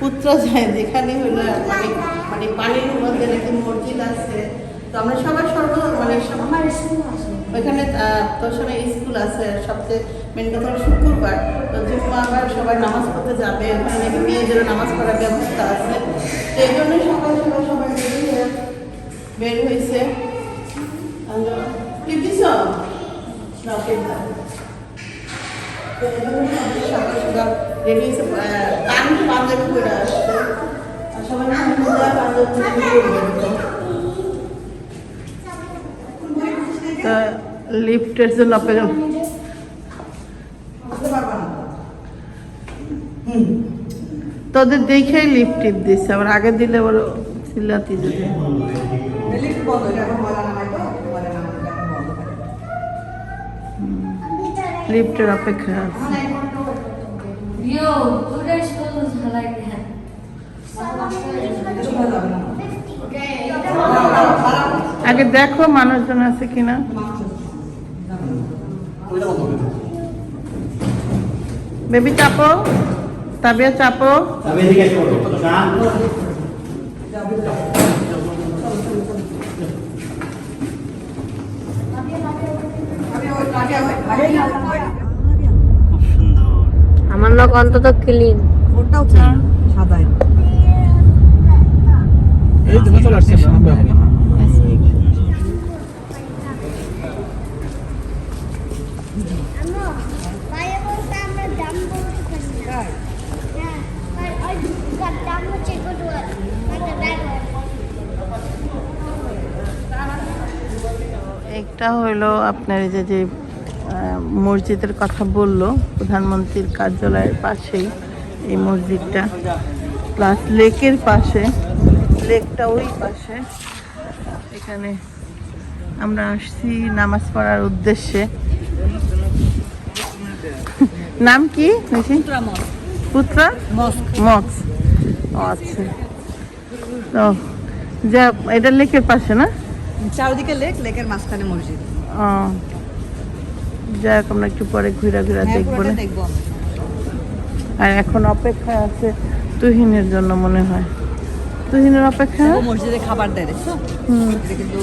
পুত্র যায় যেখানে হলো মানে মানে পানির মধ্যে নাকি মসজিদ আছে। তো আমরা সবাই সর্ব মানে আমার স্কুল আছে। ওইখানে তোর সঙ্গে স্কুল আছে সবচেয়ে মেন কথা হলো শুক্রবার। তো সবাই নামাজ পড়তে যাবে ওখানে নাকি মেয়েদের নামাজ পড়ার ব্যবস্থা আছে। তো এই সকাল সকাল সবাই বের বের হয়েছে। না সকাল সকাল রেডি হয়েছে পাঞ্জাবি করে আসছে আর সবাই পাঞ্জাবি তা লিফটের জন্য অপেক্ষা তোদের দেখেই লিফট টিপ দিচ্ছে আবার আগে দিলে আবার চিল্লাতি যদি লিফটের অপেক্ষা আছে। Yo, today's school is like that. আগে দেখো মানুষজন আছে কিনা। বেবি চাপো তাবিয়া চাপো। আমি এদিকে এসে বলব গান খুব সুন্দর আমার লোক অন্তত ক্লিন এই চলে আসছে chico to it. Like the bad one. একটা হলো আপনার এই যে যে মসজিদের কথা বলল প্রধানমন্ত্রীর কার্যালয়ের পাশেই এই মসজিদটা। প্লাস লেকের পাশে লেকটা ওই পাশে। এখানে আমরা আসছি নামাজ পড়ার উদ্দেশ্যে। নাম কি পুত্রা মক্স আচ্ছা। তো যা এটা লেকের পাশে না? চারদিকে লেক লেকের মাঝখানে মসজিদ। ও। যাই হোক আমরা একটু পরে ঘুরা ঘুরা হ্যাঁ, দেখব না? আর এখন অপেক্ষায় আছে তুহিনের জন্য মনে হয়। তুহিনের অপেক্ষা? মসজিদে খাবার দেয় হুম। কিন্তু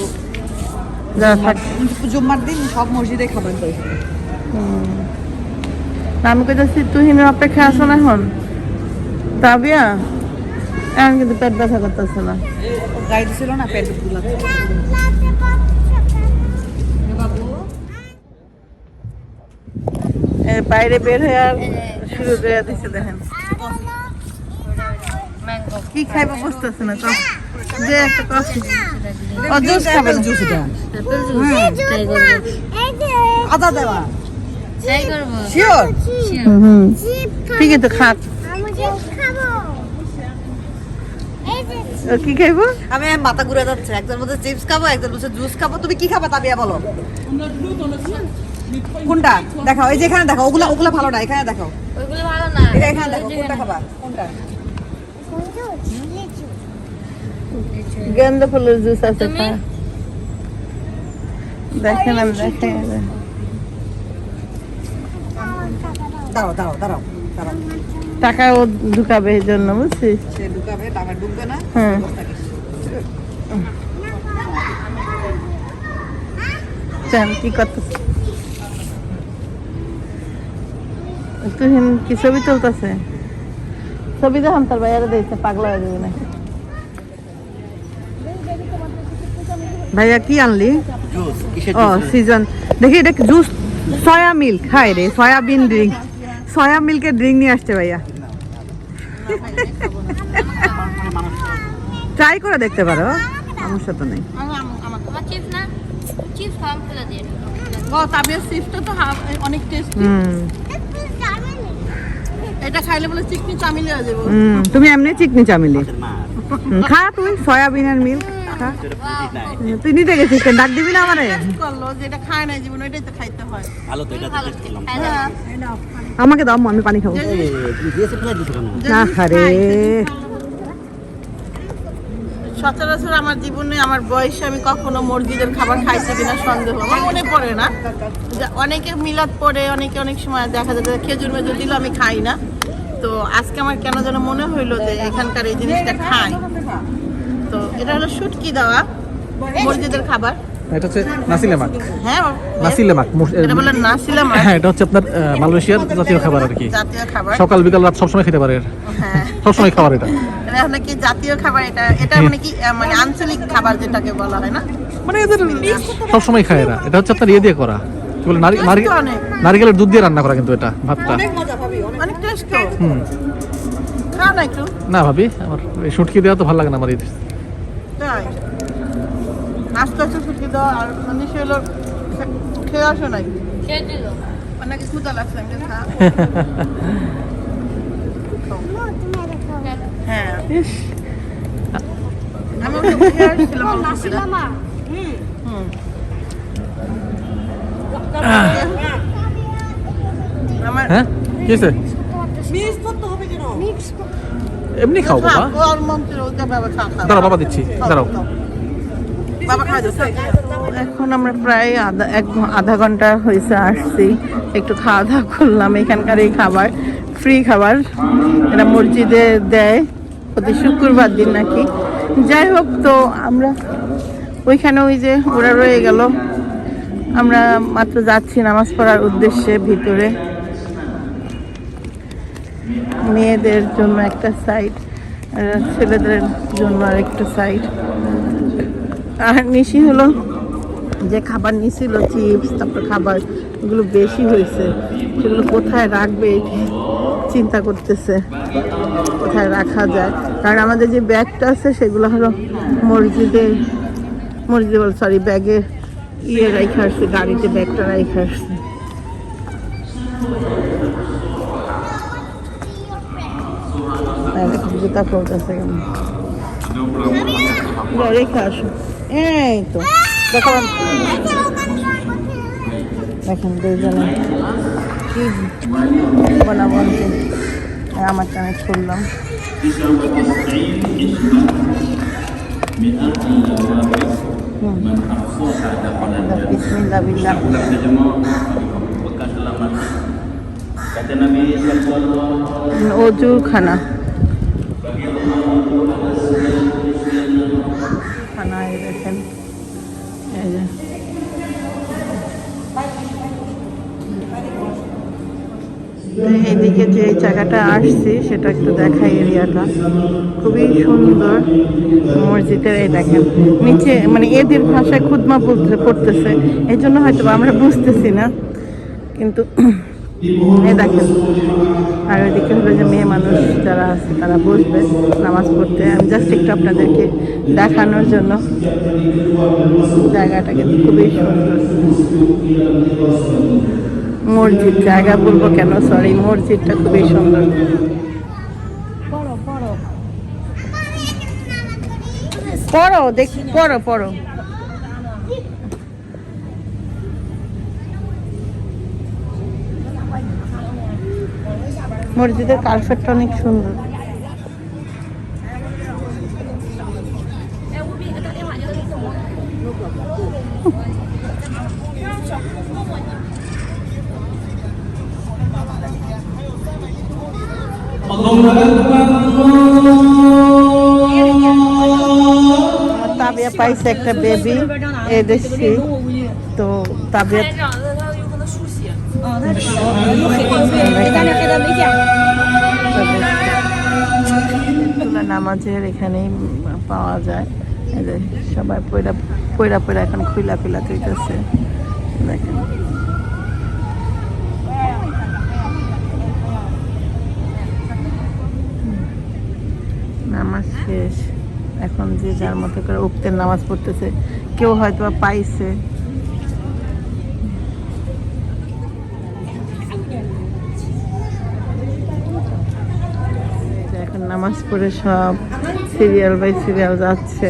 জুম্মার দিন সব মসজিদে খাবার দেয়। আমি কইতেছি তুহিনের অপেক্ষা আছে না এখন? তাবিয়া? এখন কিন্তু পেট ব্যথা করতেছে না। গাইড ছিল না পেট গুলাতে। বাইরে বের হয়ে আর শুরু করে দিচ্ছে দেখেন। কি খাইবো বুঝতেছে না যে একটা কফি। ও জুস খাবে জুস এটা অ্যাপেল জুস ট্রাই করব। আদা দেওয়া। শিওর ঠিক আছে খাক কি খাইবো? আমি মাথা ঘুরে যাচ্ছে। একজন বলছে চিপস খাব একজন বলছে জুস খাব। তুমি কি খাবা তাবিয়া বলো। কোনটা? দেখাও এই যে এখানে দেখাও ওগুলা ওগুলা ভালো না এখানে দেখাও। ওইগুলো ভালো না। এটা এখানে দেখো কোনটা খাবা? কোনটা? গেন্দা ফুলের জুস আছে। দেখেন আমি দেখেন দাঁড়াও দাঁড়াও দাঁড়াও দাঁড়াও। টাকা ও ঢুকাবে এই জন্য বুঝছিস সে ঢুকাবে টাকা ঢুকবে না? হ্যাঁ। চান কি করতেছে? তুই কি ছবি তুলতেছে? ছবি দেখান তোর ভাইয়ারা দেখছে পাগলা হয়ে যাবে না ভাইয়া কি আনলি? ও সিজন দেখি এটা জুস সয়া মিল্ক হাই রে সয়াবিন ড্রিঙ্ক সয়া মিল্কের ড্রিঙ্ক নিয়ে আসছে ভাইয়া। ট্রাই করে দেখতে পারো। সমস্যা তো নেই। চিপস তো অনেক টেস্টি হুম। এটা খাইলে বলে চিকনি চামিলে হয়ে যাবে। হুম তুমি এমনি চিকনি চামিলি। খা তুই সয়াবিনের মিল্ক খা। যেটা বুঝি তুই নিতে গেছিস কেন? ডাক দিবি না আমারে? করল যে এটা খায় না জীবন ওইটাই তো খাইতে হয়। হ্যাঁ, আমাকে দাও আমি পানি খাব। না খারে সচরাচর আমার জীবনে আমার বয়সে আমি কখনো মসজিদের খাবার খাইছি কিনা সন্দেহ। আমার মনে পড়ে না। অনেকে মিলাদ পড়ে অনেকে অনেক সময় দেখা যায় খেজুর মেজুর দিলে আমি খাই না। তো আজকে আমার কেন যেন মনে হইল যে এখানকার এই জিনিসটা খাই। তো এটা হলো শুটকি দেওয়া মসজিদের খাবার। এটা হচ্ছে হ্যাঁ এটা বলে হ্যাঁ এটা হচ্ছে আপনার মালয়েশিয়ার জাতীয় খাবার আর কি। জাতীয় খাবার। সকাল বিকাল রাত সবসময় খেতে পারে হ্যাঁ। সবসময় খাবার এটা। এটা হলো কি জাতীয় খাবার এটা এটা মানে কি মানে আঞ্চলিক খাবার যেটাকে বলা হয় না? মানে এদের সবসময় খায় এরা। এটা হচ্ছে আপনার ইয়ে দিয়ে করা। কি বলে। নারিকেলের দুধ দিয়ে রান্না করা কিন্তু এটা ভাতটা। অনেক টেস্ট তো। হুম। খাও না একটু। না ভাবি আমার এই শুটকি দেওয়া তো ভালো লাগে না আমার এই তাই? আস্তে আস্তে আর মানে সে হলো খেয়ে আসো নাই। খেয়ে দিল অনেকে ক্ষুদা লাগছে আমি হ্যাঁ। আমি ওকে খেয়ে আসছিলাম বলতেছিলাম। হুম। আমার হ্যাঁ? কি মিক্স এমনি খাও বাবা। খা। দাঁড়াও বাবা দিচ্ছি। দাঁড়াও। বাবা খাওয়া যাচ্ছে? এখন আমরা প্রায় আধা এক ঘ- আধা ঘণ্টা হয়েছে আসছি। একটু খাওয়া দাওয়া করলাম। এখানকার এই খাবার ফ্রি খাবার। এটা মসজিদে দেয়। প্রতি শুক্রবার দিন নাকি। যাই হোক তো আমরা ওইখানে ওই যে ওরা রয়ে গেল। আমরা মাত্র যাচ্ছি নামাজ পড়ার উদ্দেশ্যে ভিতরে। মেয়েদের জন্য একটা সাইড ছেলেদের জন্য আর একটা সাইড আর নিশি হলো যে খাবার নিছিল চিপস তারপর খাবার, এগুলো বেশি হয়েছে। সেগুলো কোথায় রাখবে চিন্তা করতেছে। কোথায় রাখা যায়? কারণ আমাদের যে ব্যাগটা আছে, সেগুলো হলো মসজিদে মসজিদে বল সরি ব্যাগে ইয়ে রেখে আসছে, গাড়িতে ব্যাগটা রেখে আসছে আর দেখো জুতা করতেছে কেন? রেখে আসো। এই তো দেখো। দেখেন দুজনে কি বানাবো আমার বিসমিল্লাহ বিল্লাহ। অজুর খানা এই দেখেন এই যে এইদিকে যে জায়গাটা আসছি, সেটা একটু দেখাই এরিয়াটা। খুবই সুন্দর মসজিদের এই দেখেন। নিচে মানে এদের ভাষায় খুদমা বলতে পড়তেছে। এই জন্য হয়তো আমরা বুঝতেছি না। কিন্তু এই দেখেন। আর ওইদিকে হলো যে মেয়ে মানুষ যারা আছে, তারা বসবে, নামাজ পড়তে। আমি জাস্ট একটু আপনাদেরকে দেখানোর জন্য। জায়গাটা কিন্তু খুবই সুন্দর। মসজিদ জায়গা বলব কেন? সরি মসজিদটা খুবই সুন্দর। পড়ো দেখি পড়ো পড়ো। মসজিদের কার্পেটটা অনেক সুন্দর। তাবিয়া পাইছে একটা বেবি এ দেখছি। তো তাবিয়া নামাজের এখানেই পাওয়া যায়। সবাই পয়রা পয়রা পয়রা এখন খুইলা খুইলা তুইতেছে দেখেন। নামাজ শেষ। এখন যে যার মতো করে উক্তের নামাজ পড়তেছে, কেউ হয়তো পাইছে। এখন নামাজ পড়ে সব সিরিয়াল বাই সিরিয়াল যাচ্ছে।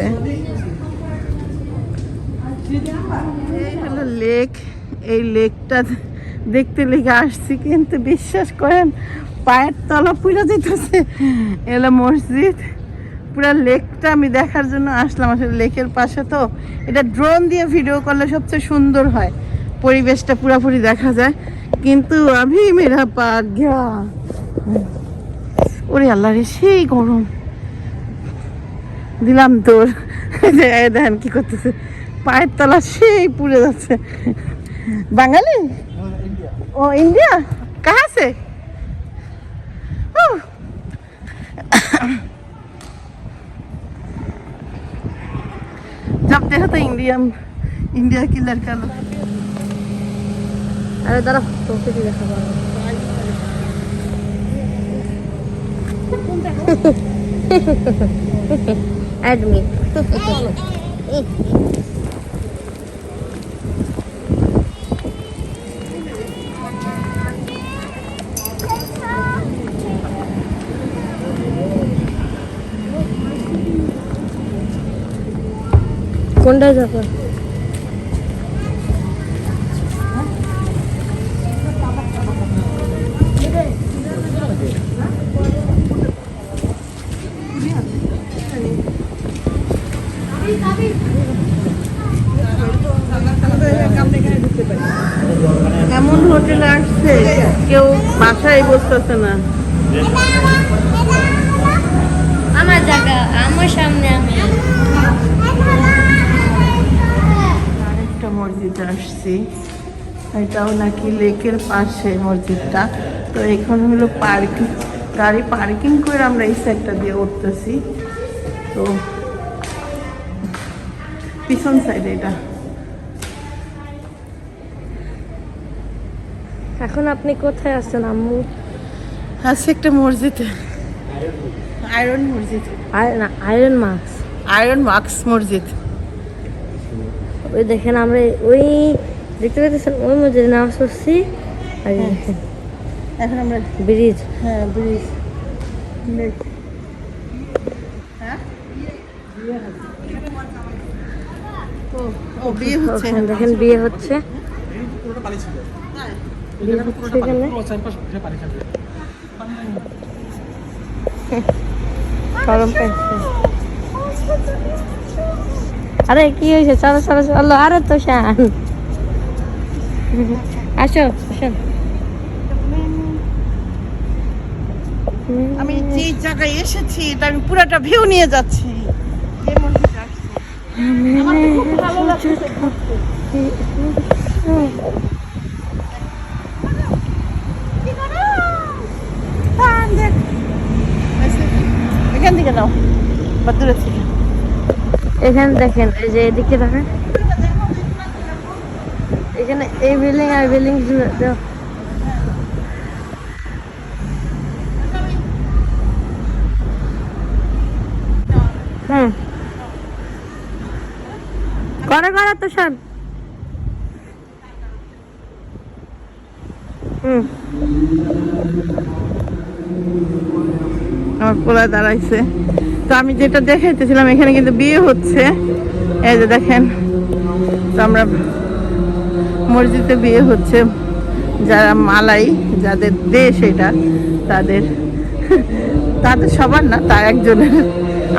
লেক, এই লেকটা দেখতে লেগে আসছি, কিন্তু বিশ্বাস করেন, পায়ের তলা পুরো যেতেছে। এলো মসজিদ। পুরো লেকটা আমি দেখার জন্য আসলাম। আসলে লেকের পাশে তো এটা ড্রোন দিয়ে ভিডিও করলে সবচেয়ে সুন্দর হয়। পরিবেশটা পুরোপুরি দেখা যায়। কিন্তু আমি মেরা গিয়া। ওরে আল্লাহ রে, সেই গরম। দিলাম তোর দেখেন কি করতেছে। পায়ের তলা সেই পুড়ে যাচ্ছে। বাঙালি? ও, ইন্ডিয়া। কাহা সে देखो तो इंडिया इंडिया की लड़का लोग अरे दादा तो भी देखा Add me. কোনটায় যাব এমন হোটেলে আসছে কেউ বাসায় বসতেছে না। আমার জায়গা আমার সামনে। আসছি। এটাও নাকি লেকের পাশে মসজিদটা। তো এখন হলো পার্কিং। গাড়ি পার্কিং করে আমরা এই সাইডটা দিয়ে উঠতেছি। তো পিছন সাইডে এটা। এখন আপনি কোথায় আছেন আম্মু? আছে একটা মসজিদে। আয়রন মসজিদ। আয়রন মাস্ক আয়রন মার্কস মসজিদ। ওই দেখেন আমরা ওই দেখতে পাচ্ছেন ওই মধ্যে নাম পড়ছি আর দেখেন এখন আমরা ব্রিজ। হ্যাঁ ব্রিজ। হ্যাঁ? দেখেন বিয়ে হচ্ছে। গরম পাইছে। আরে কি হয়েছে? চলো চলো চলো আরে তো শান। আসো আসো। আমি যে জায়গায় এসেছি এটা আমি পুরাটা ভিউ নিয়ে যাচ্ছি। আমার খুব ভালো লাগছে। দেখ। এখান থেকে নাও বা দূরে থেকে। এখানে দেখেন, এই যে এদিকে দেখেন। এখানে এই বিল্ডিং আর বিল্ডিং হুম। করে করে তো শোন হুম। আমার পোলা দাঁড়াইছে। তো আমি যেটা দেখাইতেছিলাম, এখানে কিন্তু বিয়ে হচ্ছে। এই যে দেখেন, তো আমরা মসজিদে বিয়ে হচ্ছে। যারা মালাই, যাদের দেশ এটা, তাদের তাদের সবার না, তার একজনের।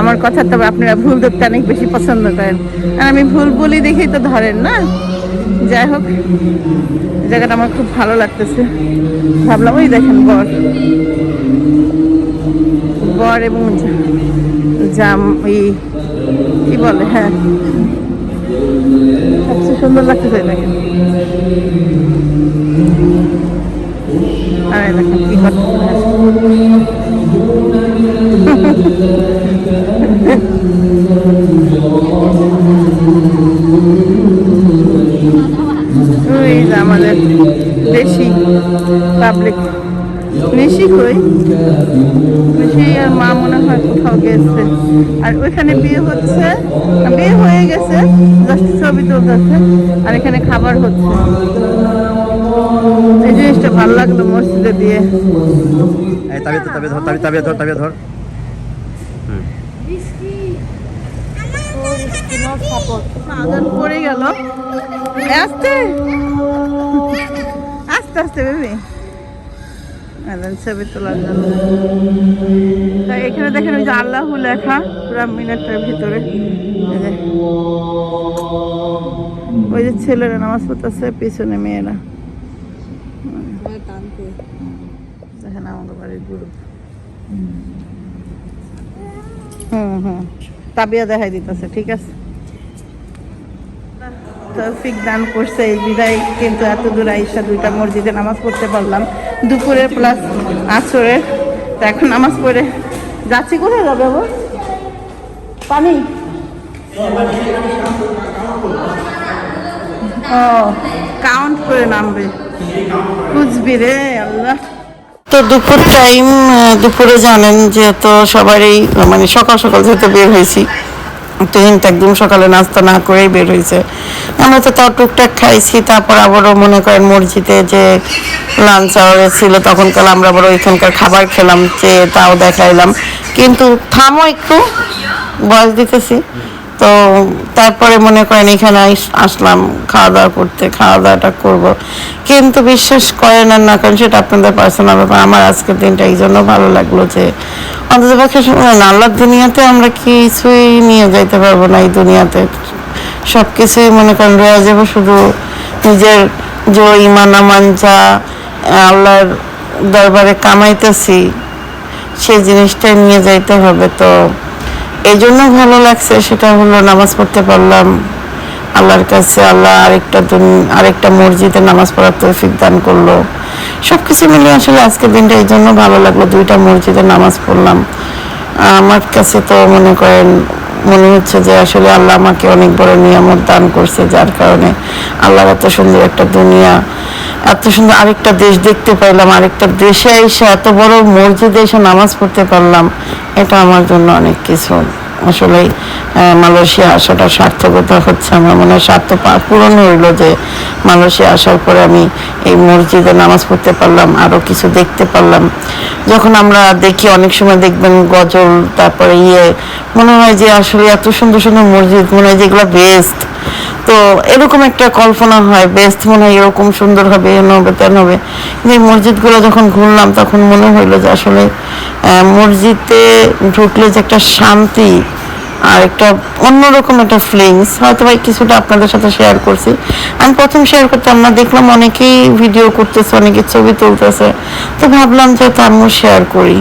আমার কথা তবে আপনারা ভুল ধরতে অনেক বেশি পছন্দ করেন। আর আমি ভুল বলি দেখেই তো ধরেন না? যাই হোক জায়গাটা আমার খুব ভালো লাগতেছে। ভাবলাম ওই দেখেন বর। বর এবং জাম ওই কি বলে হ্যাঁ। সবচেয়ে সুন্দর লাগতেছে দেখেন আর আমাদের বেশি পাবলিক নিশি কই? নিশি আর মা মনে হয় কোথাও গেছে। আর ওইখানে বিয়ে হচ্ছে বিয়ে হয়ে গেছে জাস্ট ছবি তুলতেছে আর এখানে খাবার হচ্ছে। এই জিনিসটা ভালো লাগল মসজিদে দিয়ে। তাবিয়ে ধর তাবিয়ে ধর তাবিয়ে ধর পড়ে গেল। আস্তে। আস্তে আস্তে বেবি। ছবি তোলার জন্য। এখানে দেখেন ওই যে আল্লাহ লেখা, পুরা মিনারটার ভিতরে। ওই যে ছেলেরা নামাজ পড়তেছে, পিছনে মেয়েরা। দেখেন আমাদের বাড়ির গ্রুপ হুম হুম। তাবিয়া দেখাই দিতেছে, ঠিক আছে? তৌফিক দান করছে এই বিদায়, কিন্তু এত দূর আইসা দুইটা মসজিদে নামাজ পড়তে পারলাম। দুপুরের প্লাস আসরের তো এখন নামাজ পড়ে যাচ্ছি কোথায় যাবে বাবু পানি? ও কাউন্ট করে নামবে। বুঝবি রে আল্লাহ। তো দুপুর টাইম দুপুরে জানেন যে তো সবারই মানে সকাল সকাল যেহেতু বের হয়েছি তুহিন একদম সকালে নাস্তা না করেই বের হয়েছে। আমরা তো তাও টুকটাক খাইছি, তারপর আবারও মনে করেন মসজিদে যে লাঞ্চ আওয়ারে ছিল, তখনকার আমরা আবার ওইখানকার খাবার খেলাম যে তাও দেখাইলাম। কিন্তু থামো একটু বয়স দিতেছি। তো তারপরে মনে করেন এখানে আসলাম খাওয়া দাওয়া করতে খাওয়া দাওয়াটা করব। কিন্তু বিশ্বাস করেন আর না করেন, সেটা আপনাদের পার্সোনাল ব্যাপার। আমার আজকের দিনটা এই জন্য ভালো লাগল যে, অন্তত পক্ষে শুনুন, আল্লাহর দুনিয়াতে আমরা কিছুই নিয়ে যাইতে পারব না এই দুনিয়াতে। সব কিছুই মনে করেন রয়ে যাব শুধু নিজের যে ইমান আমান যা আল্লাহর দরবারে কামাইতেছি, সেই জিনিসটাই নিয়ে যাইতে হবে। তো এই জন্য ভালো লাগছে, সেটা হলো নামাজ পড়তে পারলাম। আল্লাহর কাছে আল্লাহ আরেকটা আরেকটা মসজিদে নামাজ পড়ার তৌফিক দান করল। সব কিছু মিলে আসলে আজকের দিনটা এই জন্য ভালো লাগল, দুইটা মসজিদে নামাজ পড়লাম। আমার কাছে তো মনে করেন, মনে হচ্ছে যে আসলে আল্লাহ আমাকে অনেক বড় নিয়ামত দান করছে, যার কারণে আল্লাহর এত সুন্দর একটা দুনিয়া। এত সুন্দর আরেকটা দেশ দেখতে পাইলাম, আরেকটা দেশে এসে এত বড় মসজিদে এসে নামাজ পড়তে পারলাম, এটা আমার জন্য অনেক কিছু। আসলে মালয়েশিয়া আসাটা সার্থকতা হচ্ছে, আমার মনে হয় স্বার্থ পূরণ হইল যে মালয়েশিয়া আসার পরে আমি এই মসজিদে নামাজ পড়তে পারলাম আরও কিছু দেখতে পারলাম। যখন আমরা দেখি, অনেক সময় দেখবেন গজল, তারপরে ইয়ে মনে হয় যে আসলে এত সুন্দর সুন্দর মসজিদ, মনে হয় যেগুলো বেস্ট তো এরকম একটা কল্পনা হয় বেস্ট মনে হয় এরকম সুন্দর হবে এন হবে তেন হবে। কিন্তু মসজিদগুলো যখন ঘুরলাম, তখন মনে হইল যে আসলে মসজিদে ঢুকলে যে একটা শান্তি আর একটা অন্যরকম একটা ফিলিংস হয়তো ভাই কিছুটা আপনাদের সাথে শেয়ার করছি। আমি প্রথম শেয়ার করতাম না দেখলাম অনেকেই ভিডিও করতেছে, অনেকে ছবি তুলতেছে। তো ভাবলাম যে তা আমিও শেয়ার করি।